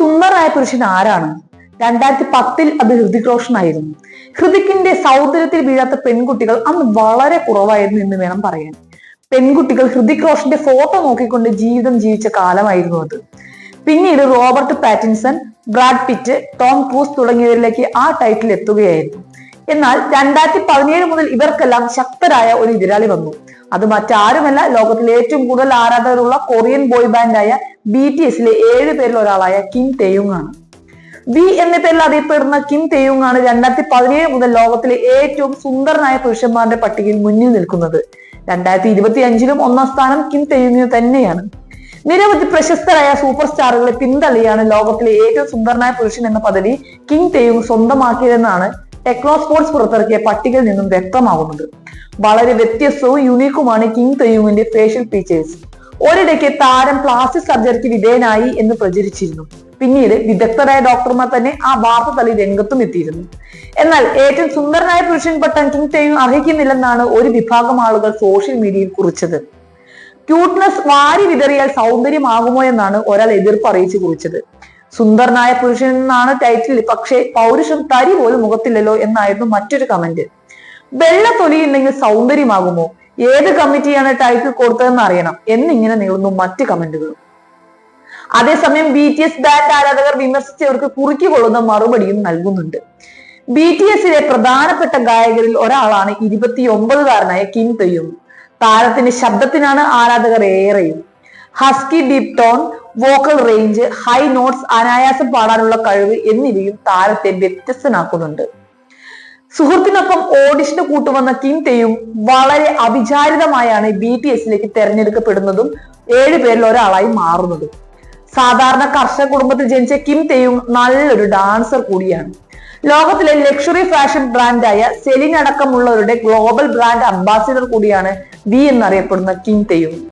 സുന്ദരനായ പുരുഷൻ ആരാണ്? രണ്ടായിരത്തി പത്തിൽ അത് ഹൃതിക് റോഷൻ ആയിരുന്നു. ഹൃതിക്കിന്റെ സൗന്ദര്യത്തിൽ വീഴാത്ത പെൺകുട്ടികൾ അന്ന് വളരെ കുറവായിരുന്നു എന്ന് വേണം പറയാൻ. പെൺകുട്ടികൾ ഹൃതിക് റോഷന്റെ ഫോട്ടോ നോക്കിക്കൊണ്ട് ജീവിതം ജീവിച്ച കാലമായിരുന്നു അത്. പിന്നീട് Robert Pattinson Brad Pitt Tom Cruise തുടങ്ങിയവരിലേക്ക് ആ ടൈറ്റിൽ എത്തുകയായിരുന്നു. എന്നാൽ രണ്ടായിരത്തി പതിനേഴ് മുതൽ ഇവർക്കെല്ലാം ശക്തരായ ഒരു എതിരാളി വന്നു. അത് മറ്റാരുമല്ല ലോകത്തിലെ ഏറ്റവും കൂടുതൽ ആരാധകരുള്ള കൊറിയൻ ബോയ് ബാൻഡായ ബി ടി എസിലെ ഏഴ് പേരിൽ ഒരാളായ കിം തെയുങ് ആണ്. വി എന്ന പേരിൽ അറിയപ്പെടുന്ന കിം തെയുങ് ആണ് രണ്ടായിരത്തി പതിനേഴ് മുതൽ ലോകത്തിലെ ഏറ്റവും സുന്ദരനായ പുരുഷന്മാരുടെ പട്ടികയിൽ മുന്നിൽ നിൽക്കുന്നത്. രണ്ടായിരത്തി ഇരുപത്തി അഞ്ചിലും ഒന്നാം സ്ഥാനം കിം തെയുങ്ങിന് തന്നെയാണ്. നിരവധി പ്രശസ്തരായ സൂപ്പർ സ്റ്റാറുകളെ പിന്തള്ളിയാണ് ലോകത്തിലെ ഏറ്റവും സുന്ദരനായ പുരുഷൻ എന്ന പദവി കിങ് തെയുങ് സ്വന്തമാക്കിയതെന്നാണ് ടെക്നോ സ്പോർട്സ് പുറത്തിറക്കിയ പട്ടികയിൽ നിന്നും വ്യക്തമാകുന്നത്. വളരെ വ്യത്യസ്തവും യുണീക്കുമാണ് കിങ് തെയുങ്ങിന്റെ ഫേഷ്യൽ ഫീച്ചേഴ്സ് ഒരിടയ്ക്ക് താരം പ്ലാസ്റ്റിക് സർജറിക്ക് വിധേയനായി എന്ന് പ്രചരിച്ചിരുന്നു. പിന്നീട് വിദഗ്ധരായ ഡോക്ടർമാർ തന്നെ ആ വാർത്ത തള്ളി രംഗത്തും എത്തിയിരുന്നു. എന്നാൽ ഏറ്റവും സുന്ദരനായ പുരുഷൻ പട്ടം കിങ് തെയുങ് അർഹിക്കുന്നില്ലെന്നാണ് ഒരു വിഭാഗം ആളുകൾ സോഷ്യൽ മീഡിയയിൽ കുറിച്ചത്. ക്യൂട്ട്നെസ് വാരി വിതറിയാൽ സൗന്ദര്യമാകുമോ എന്നാണ് ഒരാൾ എതിർപ്പ് അറിയിച്ചു കുറിച്ചത്. സുന്ദരനായ പുരുഷൻ എന്നാണ് ടൈറ്റിൽ പക്ഷേ പൗരുഷം തരി പോലും മുഖത്തില്ലല്ലോ എന്നായിരുന്നു മറ്റൊരു കമന്റ് വെള്ള തൊലിയുണ്ടെങ്കിൽ സൗന്ദര്യമാകുമോ? ഏത് കമ്മിറ്റിയാണ് ടൈപ്പ് കൊടുത്തതെന്ന് അറിയണം. എന്നിങ്ങനെ നീളുന്നു മറ്റ് കമന്റുകളും അതേസമയം ബി ടി എസ് ബാൻഡ് ആരാധകർ വിമർശിച്ചവർക്ക് കുറുക്കി കൊള്ളുന്ന മറുപടിയും നൽകുന്നുണ്ട്. ബി ടി എസിലെ പ്രധാനപ്പെട്ട ഗായകരിൽ ഒരാളാണ് ഇരുപത്തിയൊമ്പതുകാരനായ കിം തെയ്യും. താരത്തിന്റെ ശബ്ദത്തിനാണ് ആരാധകർ ഏറെയും. Husky deep tone vocal range high notes അനായാസം പാടാനുള്ള കഴിവ് എന്നിവയും താരത്തെ വ്യത്യസ്തനാക്കുന്നുണ്ട്. സുഹൃത്തിനൊപ്പം ഓഡിഷന് കൂട്ടുവന്ന കിം തെയും വളരെ അവിചാരിതമായാണ് ബി ടി എസിലേക്ക് തെരഞ്ഞെടുക്കപ്പെടുന്നതും ഏഴ് പേരിൽ ഒരാളായി മാറുന്നതും. സാധാരണ കർഷക കുടുംബത്തിൽ ജനിച്ച കിം തെയും നല്ലൊരു ഡാൻസർ കൂടിയാണ്. ലോകത്തിലെ ലക്ഷറി ഫാഷൻ ബ്രാൻഡായ സെലിൻ അടക്കമുള്ളവരുടെ ഗ്ലോബൽ ബ്രാൻഡ് അംബാസിഡർ കൂടിയാണ് വി എന്നറിയപ്പെടുന്ന കിം തെയും